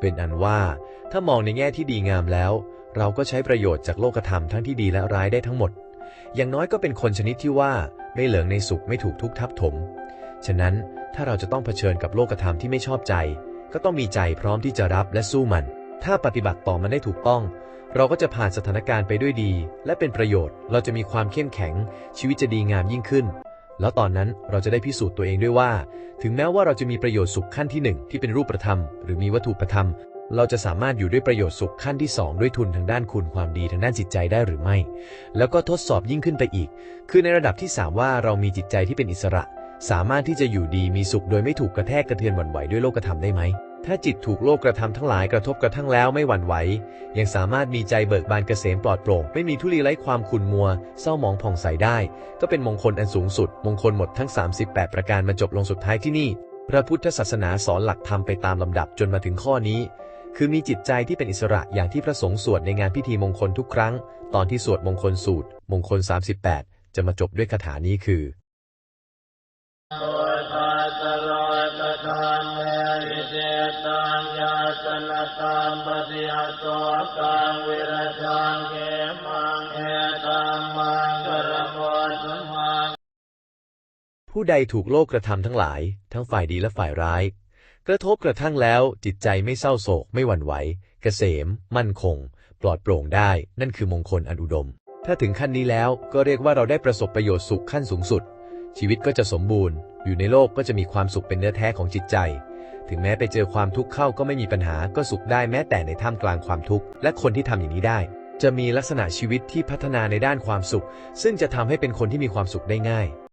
เป็นอันว่าถ้ามองในแง่ที่ดีงามแล้ว เราก็ใช้ประโยชน์จากโลกธรรมทั้งที่ดีและร้ายได้ทั้งหมด อย่างน้อยก็เป็นคนชนิดที่ว่าไม่เหลิงในสุขไม่ถูกทุกทับถม ฉะนั้นถ้าเราจะต้องเผชิญกับโลกธรรมที่ไม่ชอบใจ ก็ต้องมีใจพร้อมที่จะรับและสู้มัน ถ้าปฏิบัติต่อมันได้ถูกต้อง เราก็จะผ่านสถานการณ์ไปด้วยดี และเป็นประโยชน์ เราจะมีความเข้มแข็ง ชีวิตจะดีงามยิ่งขึ้น แล้วตอนนั้นเราจะได้พิสูจน์ตัวเองด้วยว่า ถึงแม้ว่าเราจะมีประโยชน์สุขขั้นที่หนึ่งที่เป็นรูปธรรม หรือมีวัตถุประธรรม เราจะสามารถอยู่ด้วยประโยชน์สุขขั้นที่สองด้วยทุนทางด้านคุณความดีทางด้านจิตใจได้หรือไม่ แล้วก็ทดสอบยิ่งขึ้นไปอีก คือในระดับที่สามว่าเรามีจิตใจที่เป็นอิสระ สามารถที่จะอยู่ดีมีสุขโดยไม่ถูกกระแทกกระเทือนหวั่นไหวด้วยโลกธรรมได้ไหม ถ้าจิตถูกโลกกระทำทั้งหลายกระทบกระทั่งแล้วไม่หวั่นไหว ยังสามารถมีใจเบิกบานเกษมปลอดโปร่ง ไม่มีทุลีไร้ความขุ่นมัว เศร้าหมองผ่องใสได้ ก็เป็นมงคลอันสูงสุด มงคลหมดทั้ง 38 ประการมาจบลงสุดท้ายที่นี่ พระพุทธศาสนาสอนหลักธรรมไปตามลำดับจนมาถึงข้อนี้ คือมีจิตใจที่เป็นอิสระอย่างที่พระสงฆ์สวดในงานพิธีมงคลทุกครั้ง ตอนที่สวดมงคลสูตร มงคล 38 จะมาจบด้วยคาถานี้คือาสนตัมปฏิยโสกังวิรชังเกมังเอตัมมังกรมสุมังผู้ใดถูกโลกกระทำทั้งหลาย ทั้งฝ่ายดีและฝ่ายร้าย กระทบกระทั่งแล้วจิตใจไม่เศร้าโศกไม่หวั่นไหว เกษม มั่นคง ปลอดโปร่งได้ นั่นคือมงคลอันอุดม ถ้าถึงขั้นนี้แล้วก็เรียกว่าเราได้ประสบประโยชน์สุขขั้นสูงสุด ชีวิตก็จะสมบูรณ์ อยู่ในโลกก็จะมีความสุขเป็นเนื้อแท้ของจิตใจ ถึงแม้ไปเจอความทุกข์เข้าก็ไม่มีปัญหาก็สุขได้แม้แต่ในท่ามกลางความทุกข์ และคนที่ทำอย่างนี้ได้ จะมีลักษณะชีวิตที่พัฒนาในด้านความสุข ซึ่งจะทำให้เป็นคนที่มีความสุขได้ง่าย